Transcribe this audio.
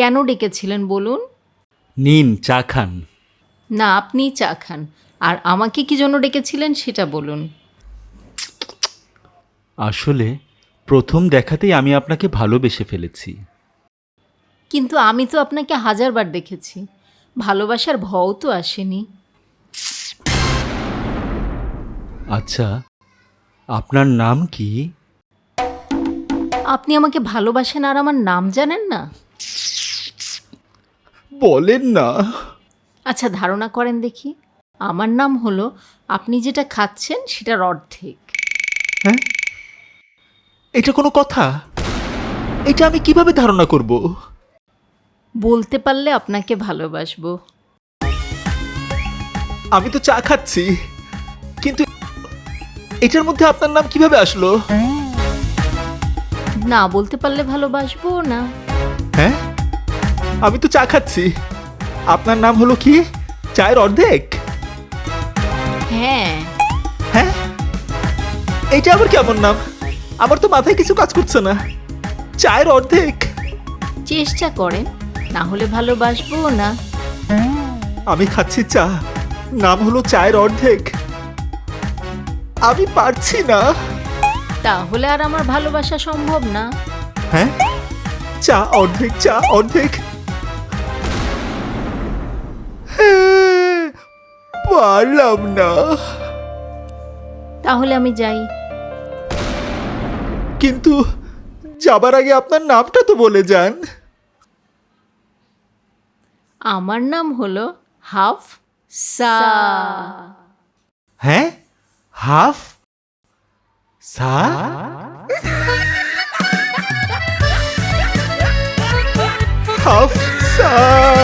কেন ডেকেছিলেন বলুন? নিন চা খান। না আপনি চা খান। আর আমাকে কি জন্য ডেকেছিলেন সেটা বলুন। আসলে প্রথম দেখাতেই আমি আপনাকে ভালোবেসে ফেলেছি। কিন্তু আমি তো আপনাকে হাজারবার দেখেছি। ভালোবাসার ভও তো আসেনি। আচ্ছা আপনার নাম কি? আপনি আমাকে ভালোবাসেন আর আমার নাম জানেন না? বলেন না। আচ্ছা ধারণা করেন দেখি। আমার নাম হলো আপনি যেটা খাচ্ছেন সেটার অর্ধেক। হ্যাঁ? এটা কোনো কথা? এটা আমি কীভাবে ধারণা করব? বলতে পারলে আপনাকে ভালোবাসবো। আমি তো চা খাচ্ছি কিন্তু এটার মধ্যে আপনার নাম কীভাবে আসলো? না বলতে পারলে ভালোবাসবো না। হ্যাঁ? আমি তো চা খাচ্ছি। আপনার নাম হলো কি? চায়ের অর্ধেক? হ্যাঁ। হ্যাঁ? এইটা আবার কেমন নাম? আমার তো মাথায় কিছু কাজ করছে না। চায়ের অর্ধেক। চেষ্টা করেন না হলে ভালোবাসবো না। আমি খাচ্ছি চা। নাম হলো চায়ের অর্ধেক। আমি পারছি না। তাহলে আর আমার ভালোবাসা সম্ভব না। হ্যাঁ? চা অর্ধেক চা অর্ধেক। পারলাম না। তাহলে আমি যাই। কিন্তু যাবার আগে আপনার নামটা তো বলে যান। আমার নাম হলো হাফ সা। হ্যাঁ? হাফ সা? হাফ সা।